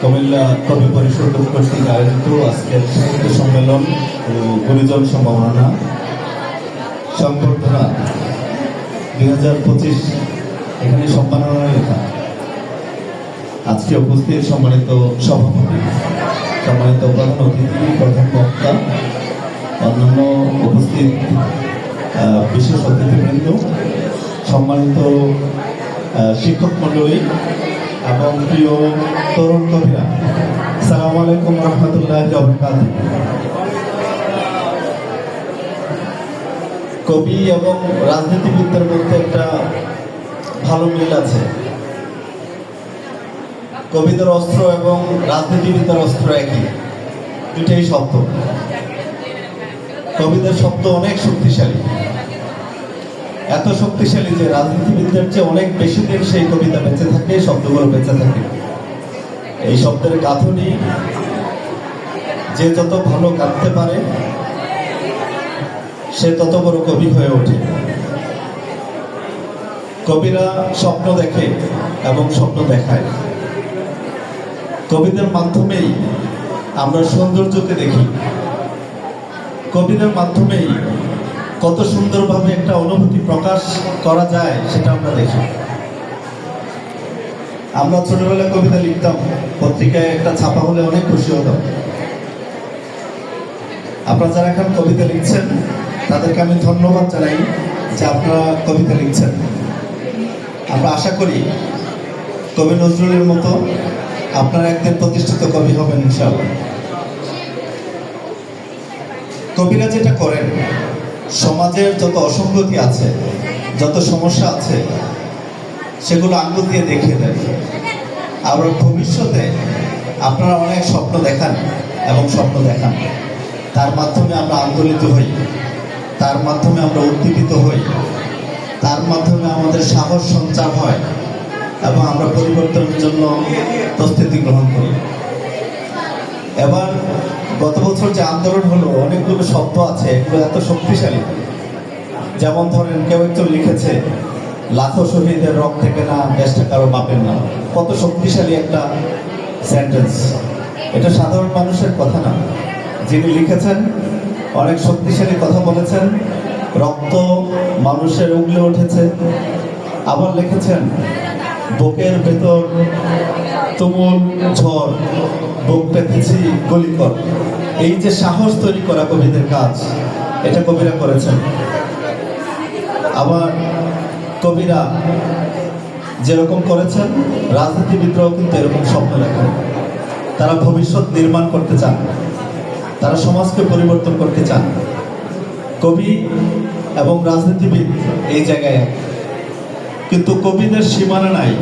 কুমিল্লা কবি পরিষদ কর্তৃক আয়োজিত আজকের সাহিত্য সম্মেলন ও গুণীজন সম্ভাবনা সংবর্ধনা দুই হাজার পঁচিশ এখানে সম্মাননা লেখা। আজকে উপস্থিত সম্মানিত সভাপতি, সম্মানিত প্রধান অতিথি, প্রধান বক্তা, অন্যান্য উপস্থিত বিশেষ অতিথিবৃন্দ, সম্মানিত শিক্ষক মণ্ডলী এবং প্রিয় তরুণ কবিরা সালাম আলাইকুম রহমতুল্লাহ কবি এবং রাজনীতিবিদদের মধ্যে একটা ভালো মিল আছে। কবিদের অস্ত্র এবং রাজনীতিবিদদের অস্ত্র একই দুটাই শব্দ কবিদের শব্দ অনেক শক্তিশালী। এত শক্তিশালী যে রাজনীতিবিদদের চেয়ে অনেক বেশি দিন সেই কবিতা বেঁচে থাকে, শব্দগুলো বেঁচে থাকে। এই শব্দের গাঁথনি যে যত ভালো কাঁদতে পারে, সে তত বড় কবি হয়ে ওঠে। কবিরা স্বপ্ন দেখে এবং স্বপ্ন দেখায়। কবিদের মাধ্যমেই আমরা সৌন্দর্যকে দেখি। কবিদের মাধ্যমেই কত সুন্দরভাবে একটা অনুভূতি প্রকাশ করা যায় সেটা আমরা দেখি। আমরা ছোটবেলায় কবিতা লিখতাম, পত্রিকায় একটা ছাপা হলে অনেক খুশি হতাম। আপনারা যারা এখন কবিতা লিখছেন, তাদেরকে আমি ধন্যবাদ জানাই যে আপনারা কবিতা লিখছেন। আমরা আশা করি কবি নজরুলের মতো আপনারা একদিন প্রতিষ্ঠিত কবি হবেন, ইনশাআল্লাহ। কবিরা যেটা করেন সমাজের যত অসঙ্গতি আছে, যত সমস্যা আছে, সেগুলো আঙ্গুল দিয়ে দেখিয়ে দেন। আবার ভবিষ্যতে আপনারা অনেক স্বপ্ন দেখান এবং স্বপ্ন দেখান। তার মাধ্যমে আমরা আন্দোলিত হই, তার মাধ্যমে আমরা উদ্দীপিত হই, তার মাধ্যমে আমাদের সাহস সঞ্চার হয় এবং আমরা পরিবর্তনের জন্য প্রস্তুতি গ্রহণ করি। এবার গত বছর যে আন্দোলন হলো, অনেকগুলো শব্দ আছে, এগুলো এত শক্তিশালী। যেমন ধরেন কেউ একটু লিখেছে লাখো শহীদের রক থেকে না, দেশটা কারও বাপের না কত শক্তিশালী একটা সেন্টেন্স এটা সাধারণ মানুষের কথা না। যিনি লিখেছেন, অনেক শক্তিশালী কথা বলেছেন। রক্ত মানুষের উগলে উঠেছে। আবার লিখেছেন বুকের ভেতর তুমুল ঝড়, বুক পেতেছি গলিকর। এই যে সাহস তৈরি করা কবিদের কাজ, এটা কবিরা করেছেন। আবার কবিরা যেরকম করেছেন, রাজনীতিবিদরাও কিন্তু এরকম স্বপ্ন দেখেন তারা ভবিষ্যৎ নির্মাণ করতে চান, তারা সমাজকে পরিবর্তন করতে চান। কবি এবং রাজনীতিবিদ এই জায়গায়। কিন্তু কবিদের সীমানা নাই।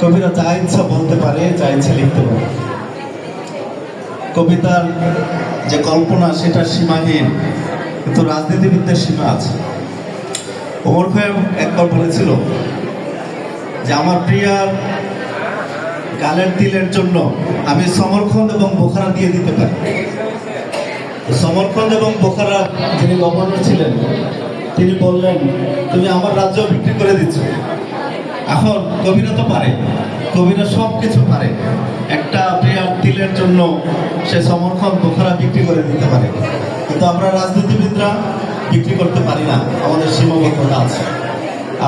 কবিরা যা ইচ্ছা বলতে পারে, যা ইচ্ছা লিখতে পারে। কবিতার যে কল্পনা সেটা সীমাহীন, কিন্তু রাজনীতিবিদদের সীমা আছে। ওমর খয়াম একবার বলেছিল যে, আমার প্রিয়ার গালের তিলের জন্য আমি সমরখন্দ এবং বোখারা দিয়ে দিতে পারি। তো সমরখন্দ এবং বোখারা যিনি গভর্নর ছিলেন তিনি বললেন, তুমি আমার রাজ্য বিক্রি করে দিচ্ছ। এখন কবিরা তো পারে, কবিরা সব কিছু পারে। একটা প্রিয়ার তিলের জন্য সে সমর্থন বোখারা বিক্রি করে দিতে পারে। কিন্তু আমরা রাজনীতিবিদরা বিক্রি করতে পারি না, আমাদের সীমাবদ্ধতা আছে।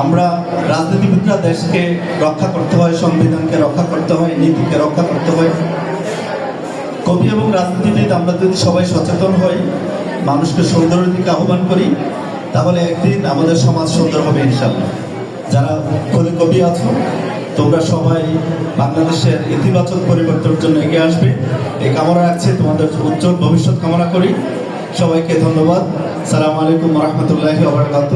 আমরা রাজনীতিবিদরা দেশকে রক্ষা করতে হয়, সংবিধানকে রক্ষা করতে হয়, নীতিকে রক্ষা করতে হয়। কবি এবং রাজনীতিবিদ, আমরা যদি সবাই সচেতন হই, মানুষকে সুন্দরের দিকে আহ্বান করি তাহলে একদিন আমাদের সমাজ সুন্দর হবে ইনশাল্লাহ যারা কবি কবি আছো, তোমরা সবাই বাংলাদেশের ইতিবাচক পরিবর্তনের জন্য এগিয়ে আসবে। এই কামনা রাখছি, তোমাদের উজ্জ্বল ভবিষ্যৎ কামনা করি। সবাইকে ধন্যবাদ। সালাম আলাইকুম রহমতুল্লাহ আবরকাত